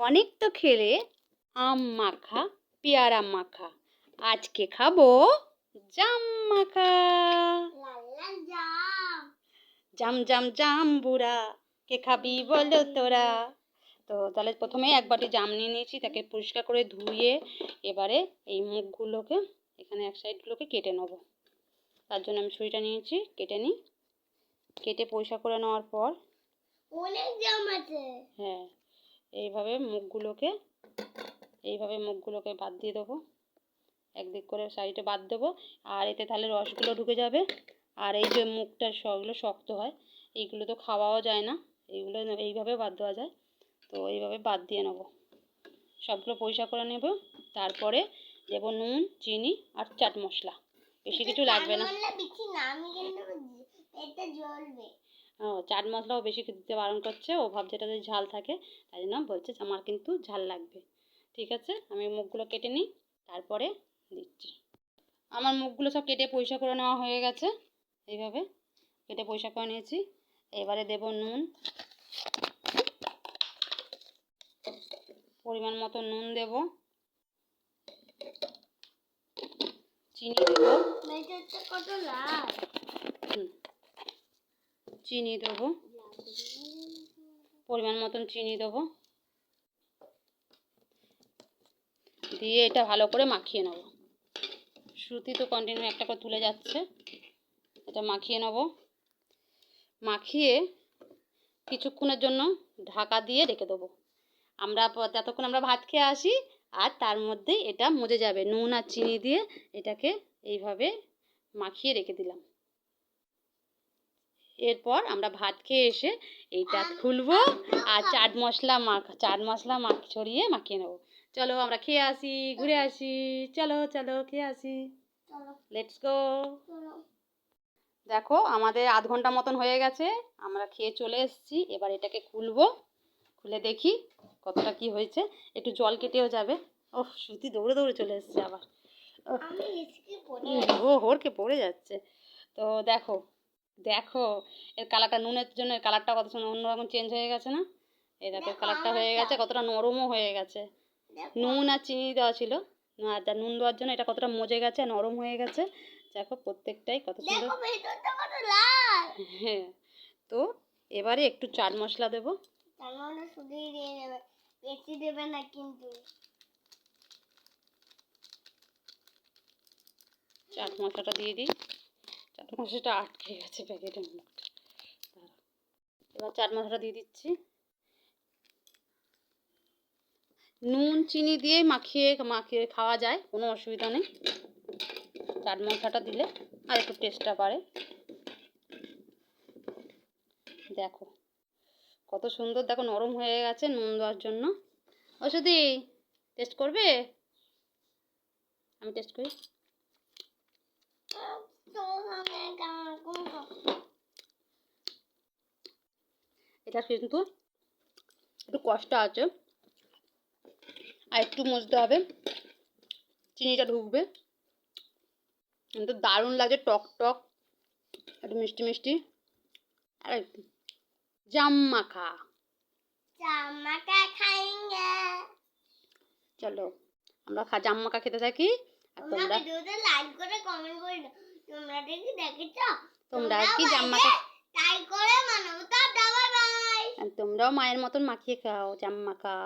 অনেক তো খেলে আম মাখা পেয়ারা মাখা। আজকে খাব জাম মাখা। জাম জাম জাম বুড়া কে খাবি বলো তোরা? তো তাহলে প্রথমে এক বাটি জাম নিয়ে নিয়েছি তাকে পরিষ্কার করে ধুয়ে এবারে এই মুখগুলোকে এখানে এক সাইডগুলোকে কেটে নেব। তার জন্য আমি ছুরিটা নিয়েছি কেটে নিই। কেটে পরিষ্কার করে নেওয়ার পর অনেক জাম আছে। হ্যাঁ। এইভাবে মুখগুলোকে এইভাবে মুখগুলোকে বাদ দিয়ে দেবো। একদিক করে সাইডে বাদ দেবো। আর এতে তাহলে রসগুলো ঢুকে যাবে। আর এই যে মুখটা সবগুলো শক্ত হয় এইগুলো তো খাওয়াও যায় না। এইগুলো এইভাবে বাদ দেওয়া যায়। তো এইভাবে বাদ দিয়ে নেব। সবগুলো পরিষ্কার করে নেব। তারপরে দেবো নুন চিনি আর চাট মশলা। বেশি কিছু লাগবে না। চাট মশলাও বেশি দিতে বারণ করছে, ও ভাবছে এটা যদি ঝাল থাকে, তাই জন্য বলছে যে আমার কিন্তু ঝাল লাগবে। ঠিক আছে, আমি মুখগুলো কেটে নিই, তারপরে দিচ্ছি। আমার মুখগুলো সব কেটে পরিষ্কার করে নেওয়া হয়ে গেছে, এইভাবে কেটে পরিষ্কার করে নিয়েছি। এবারে দেব নুন। পরিমাণ মতো নুন দেব। চিনি দেব। চিনি দেবো। পরিমাণ মতন চিনি দেবো। দিয়ে এটা ভালো করে মাখিয়ে নেব। শ্রুতি তো কন্টিনিউ একটা করে তুলে যাচ্ছে। এটা মাখিয়ে নেব। মাখিয়ে কিছুক্ষণের জন্য ঢাকা দিয়ে রেখে দেবো। আমরা যতক্ষণ আমরা ভাত খেয়ে আসি, আর তার মধ্যে এটা মজে যাবে। নুন আর চিনি দিয়ে এটাকে এইভাবে মাখিয়ে রেখে দিলাম। এরপর আমরা ভাত খেয়ে এসে এইটা খুলবো আর চাট মশলা মাখ চাট মশলা মাখ ছড়িয়ে মাখিয়ে নেব চলো আমরা খেয়ে আসি ঘুরে আসি চলো চলো খেয়ে আসি লেটস গো দেখো আমাদের আধ ঘণ্টা মতন হয়ে গেছে আমরা খেয়ে চলে এসেছি এবার এটাকে খুলবো খুলে দেখি কতটা কি হয়েছে একটু জল কেটেও যাবে ও সুতি দৌড়ে দৌড়ে চলে এসেছে আবার ও হোরকে পড়ে যাচ্ছে তো দেখো দেখো এর কালারটা নুনের জন্য এর কালারটা কত সুন্দর অন্যরকম চেঞ্জ হয়ে গেছে না? এই দেখো কালারটা হয়ে গেছে কতটা নরমও হয়ে গেছে। নুন আর চিনি দেওয়া ছিল। আর তার নুন দেওয়ার জন্য এটা কতটা মজে গেছে নরম হয়ে গেছে। দেখো প্রত্যেকটাই কত সুন্দর। দেখো ভেতরটা কত লাল। হ্যাঁ তো এবারে একটু চাট মশলা দেবে বেশি দেবে না কিন্তু। চাট মশলাটা দিয়ে দিই। মশলাটা আটকে গেছে প্যাকেটের মুখটা এবার চাট মশলাটা দিয়ে দিচ্ছি। নুন, চিনি দিয়ে মাখিয়ে মাখিয়ে খাওয়া যায়, কোনো অসুবিধা নেই। চাট মশলাটা দিলে আর একটু টেস্টটা বাড়ে। দেখো, কত সুন্দর, দেখো, নরম হয়ে গেছে নুন দেওয়ার জন্য। ওষুধি টেস্ট করবে? আমি টেস্ট করি তো আমি কেমন কোন এটা কিন্তু একটু কষ্ট আছে। আর একটু মজতে হবে। চিনিটা ঢুকবে। কিন্তু দারুণ লাগে টক টক। একটু মিষ্টি মিষ্টি। আর একটু জাম মাখা। খাইঙ্গে। চলো আমরা খা জাম মাখা খেতে থাকি। আর তোমরা তোমরা ভিডিওতে লাইক করে কমেন্ট করে তোমরা কি দেখেছ? তোমরা কি জাম মাখা তাই করে মানবতা তোমরাও মায়ের মতন মাখিয়ে খাও জাম মাখা।